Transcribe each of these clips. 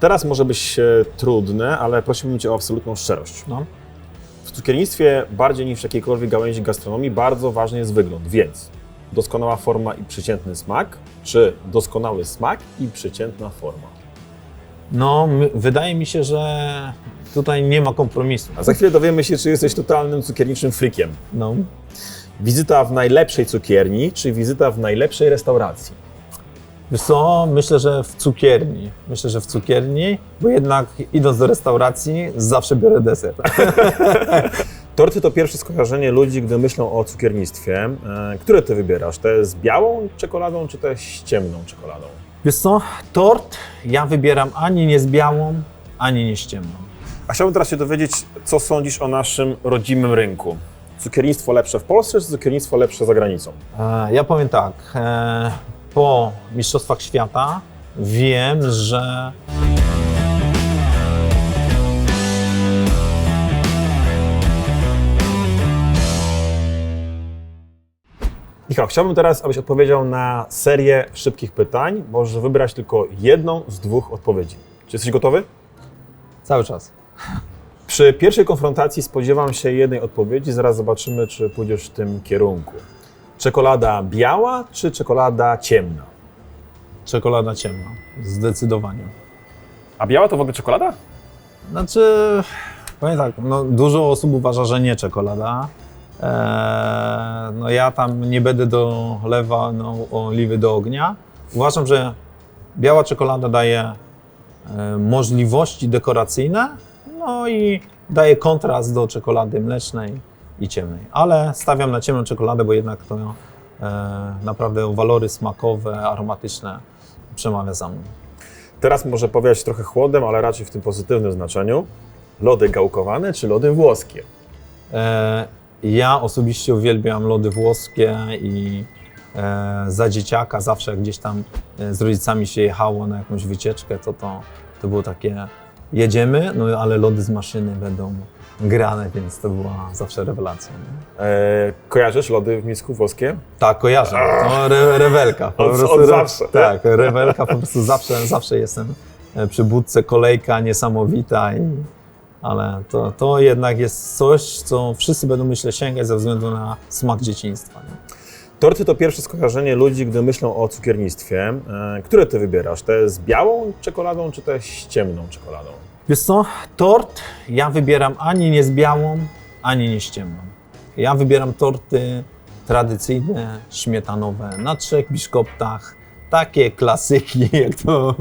Teraz może być e, trudne, ale prosiłbym Cię o absolutną szczerość. No. W cukiernictwie bardziej niż w jakiejkolwiek gałęzi gastronomii bardzo ważny jest wygląd, więc doskonała forma i przeciętny smak, czy doskonały smak i przeciętna forma? No, my, wydaje mi się, że tutaj nie ma kompromisu. A za chwilę dowiemy się, czy jesteś totalnym cukierniczym frikiem. No. Wizyta w najlepszej cukierni, czy wizyta w najlepszej restauracji? Wiesz co, myślę, że w cukierni. Myślę, że w cukierni, bo jednak idąc do restauracji zawsze biorę deser. Torty to pierwsze skojarzenie ludzi, gdy myślą o cukiernictwie. E, Które ty wybierasz? Te z białą czekoladą, czy te z ciemną czekoladą? Wiesz co, tort ja wybieram ani nie z białą, ani nie z ciemną. A chciałbym teraz się dowiedzieć, co sądzisz o naszym rodzimym rynku. Cukiernictwo lepsze w Polsce, czy cukiernictwo lepsze za granicą? E, Ja powiem tak, e, po Mistrzostwach Świata wiem, że Michał, chciałbym teraz, abyś odpowiedział na serię szybkich pytań. Możesz wybrać tylko jedną z dwóch odpowiedzi. Czy jesteś gotowy? cały czas. Przy pierwszej konfrontacji spodziewam się jednej odpowiedzi, zaraz zobaczymy, czy pójdziesz w tym kierunku. Czekolada biała, czy czekolada ciemna? Czekolada ciemna, zdecydowanie. A biała to w ogóle czekolada? Znaczy, powiem tak, no, dużo osób uważa, że nie czekolada. Eee, no ja tam nie będę dolewał no, oliwy do ognia. Uważam, że biała czekolada daje e, możliwości dekoracyjne, no i daje kontrast do czekolady mlecznej i ciemnej. Ale stawiam na ciemną czekoladę, bo jednak to e, naprawdę walory smakowe, aromatyczne przemawia za mną. Teraz może powiać trochę chłodem, ale raczej w tym pozytywnym znaczeniu. Lody gałkowane, czy lody włoskie? E, Ja osobiście uwielbiam lody włoskie i e, za dzieciaka zawsze jak gdzieś tam z rodzicami się jechało na jakąś wycieczkę, to to, to było takie jedziemy, no ale lody z maszyny będą grane, więc to była zawsze rewelacja. Nie? E, kojarzysz lody w misku włoskie? Tak, kojarzę. To re, rewelka. Po Od- prostu od re- zawsze. Tak, rewelka po prostu zawsze, zawsze jestem e, przy budce, kolejka niesamowita, i, ale to, to jednak jest coś, co wszyscy będą myślę sięgać ze względu na smak dzieciństwa. Nie? Torty to pierwsze skojarzenie ludzi, gdy myślą o cukiernictwie. E, które ty wybierasz? Te z białą czekoladą, czy te z ciemną czekoladą? Wiesz co, tort ja wybieram ani nie z białą, ani nie z ciemną. Ja wybieram torty tradycyjne, śmietanowe, na trzech biszkoptach, takie klasyki, jak to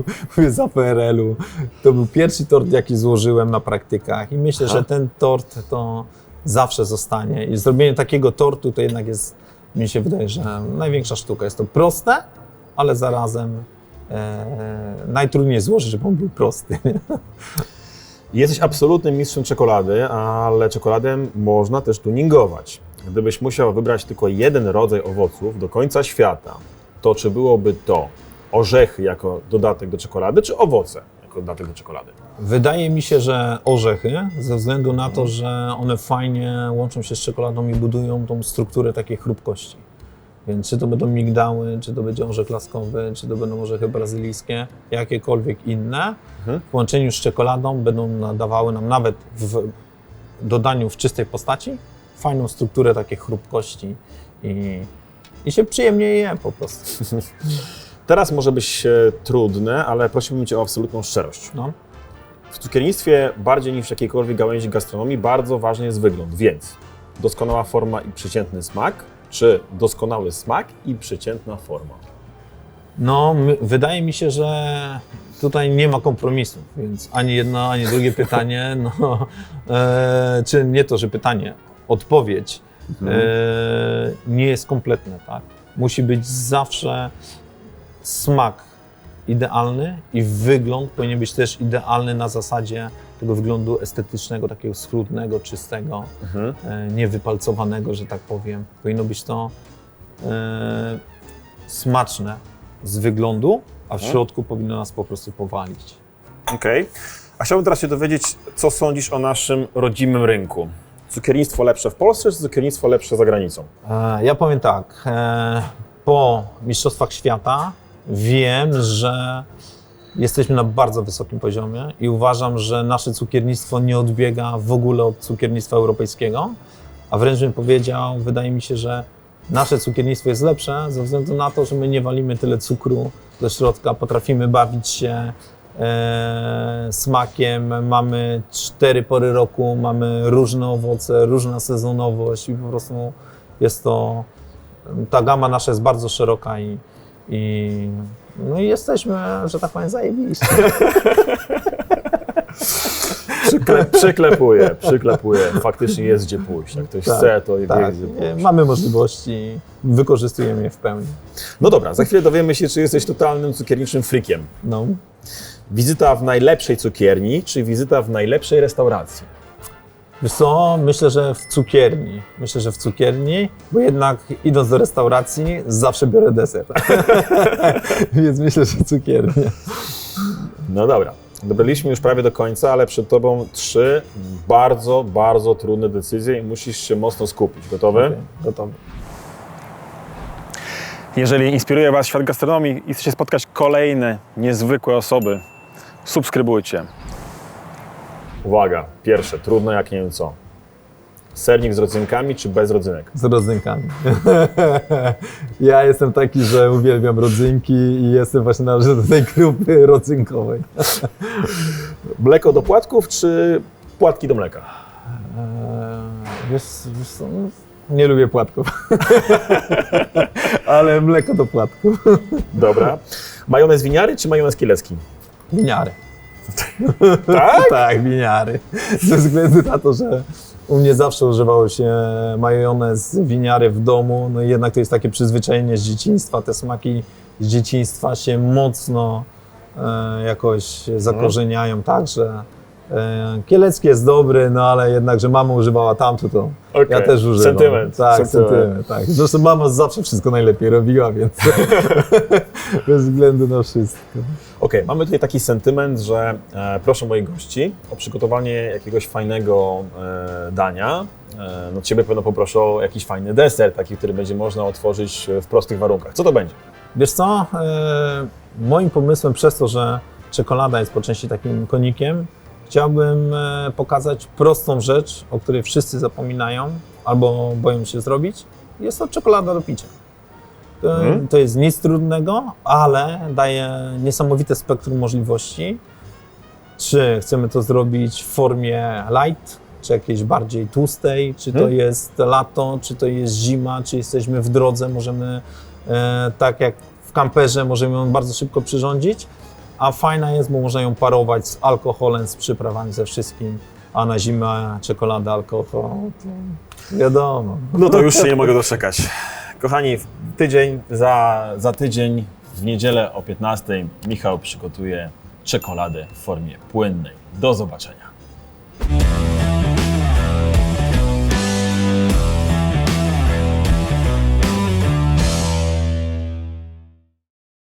za PRL-u. To był pierwszy tort, jaki złożyłem na praktykach i myślę, Aha. że ten tort to zawsze zostanie. I zrobienie takiego tortu to jednak jest, mi się wydaje, że największa sztuka. Jest to proste, ale zarazem najtrudniej złożyć, żeby on był prosty. nie? Jesteś absolutnym mistrzem czekolady, ale czekoladę można też tuningować. Gdybyś musiał wybrać tylko jeden rodzaj owoców do końca świata, to czy byłoby to orzechy jako dodatek do czekolady, czy owoce jako dodatek do czekolady? Wydaje mi się, że orzechy, ze względu na to, że one fajnie łączą się z czekoladą i budują tą strukturę takiej chrupkości. Więc czy to będą migdały, czy to będzie orzech laskowy, czy to będą orzechy brazylijskie, jakiekolwiek inne, Mhm. w połączeniu z czekoladą będą nadawały nam nawet w dodaniu w czystej postaci fajną strukturę takiej chrupkości i, i się przyjemnie je po prostu. Teraz może być e, trudne, ale prosiłbym Cię o absolutną szczerość. No. W cukiernictwie bardziej niż w jakiejkolwiek gałęzi gastronomii bardzo ważny jest wygląd, więc doskonała forma i przeciętny smak, czy doskonały smak i przeciętna forma? No, my, wydaje mi się, że tutaj nie ma kompromisu, więc ani jedno, ani drugie pytanie, no, e, czy nie to, że pytanie, odpowiedź e, nie jest kompletne, tak? Musi być zawsze smak idealny i wygląd powinien być też idealny na zasadzie tego wyglądu estetycznego, takiego schludnego, czystego, Mhm. e, niewypalcowanego, że tak powiem. Powinno być to e, smaczne z wyglądu, a w Mhm. środku powinno nas po prostu powalić. Okej. A chciałbym teraz się dowiedzieć, co sądzisz o naszym rodzimym rynku. Cukiernictwo lepsze w Polsce, czy cukiernictwo lepsze za granicą? E, ja powiem tak, e, po Mistrzostwach Świata wiem, że jesteśmy na bardzo wysokim poziomie i uważam, że nasze cukiernictwo nie odbiega w ogóle od cukiernictwa europejskiego, a wręcz bym powiedział, wydaje mi się, że nasze cukiernictwo jest lepsze ze względu na to, że my nie walimy tyle cukru do środka, potrafimy bawić się e, smakiem, mamy cztery pory roku, mamy różne owoce, różna sezonowość i po prostu jest to, ta gama nasza jest bardzo szeroka i, i no i jesteśmy, że tak powiem, zajebiści. Przykle, przyklepuję, przyklepuję. Faktycznie jest gdzie pójść. Jak ktoś Tak, chce, to Tak, wie gdzie pójść. mamy możliwości, wykorzystujemy je w pełni. No dobra, za chwilę dowiemy się, czy jesteś totalnym cukierniczym frikiem. No. Wizyta w najlepszej cukierni, czy wizyta w najlepszej restauracji? Wiesz co, myślę, że w cukierni. Myślę, że w cukierni, bo jednak idąc do restauracji zawsze biorę deser. Więc myślę, że cukiernia. No dobra, dobraliśmy już prawie do końca, ale przed tobą trzy bardzo, bardzo trudne decyzje i musisz się mocno skupić. Gotowy? Gotowy. Jeżeli inspiruje Was świat gastronomii i chcecie spotkać kolejne niezwykłe osoby, subskrybujcie. Uwaga, pierwsze, trudne jak nie wiem co. Sernik z rodzynkami czy bez rodzynek? Z rodzynkami. ja jestem taki, że uwielbiam rodzynki i jestem właśnie należę do tej grupy rodzynkowej. Mleko do płatków czy płatki do mleka? Eee, wiesz, wiesz co, no, nie lubię płatków. Ale mleko do płatków. Dobra. Majonez winiary czy majonez kielecki? Winiary. Tak? tak, winiary. Ze względu na to, że u mnie zawsze używało się majonez winiary w domu, no i jednak to jest takie przyzwyczajenie z dzieciństwa, te smaki z dzieciństwa się mocno e, jakoś zakorzeniają, tak, że kielecki jest dobry, no ale jednak, że mama używała tamto, to Okej. ja też używam. Sentyment, Tak, sentyment. sentyment. tak. Zresztą mama zawsze wszystko najlepiej robiła, więc bez względu na wszystko. Okej, mamy tutaj taki sentyment, że e, proszę moich gości o przygotowanie jakiegoś fajnego e, dania. E, no Ciebie pewno poproszę o jakiś fajny deser, taki, który będzie można otworzyć w prostych warunkach. Co to będzie? Wiesz co, e, moim pomysłem przez to, że czekolada jest po części takim konikiem, chciałbym e, pokazać prostą rzecz, o której wszyscy zapominają albo boją się zrobić. Jest to czekolada do picia. To, Mhm. to jest nic trudnego, ale daje niesamowite spektrum możliwości. Czy chcemy to zrobić w formie light, czy jakiejś bardziej tłustej, czy to Mhm. jest lato, czy to jest zima, czy jesteśmy w drodze, możemy e, tak jak w kamperze, możemy ją bardzo szybko przyrządzić, a fajna jest, bo można ją parować z alkoholem, z przyprawami, ze wszystkim, a na zimę czekolada, alkohol, to wiadomo. No to już się nie mogę doczekać. Kochani, tydzień, za, za tydzień, w niedzielę o 15 Michał przygotuje czekoladę w formie płynnej. Do zobaczenia.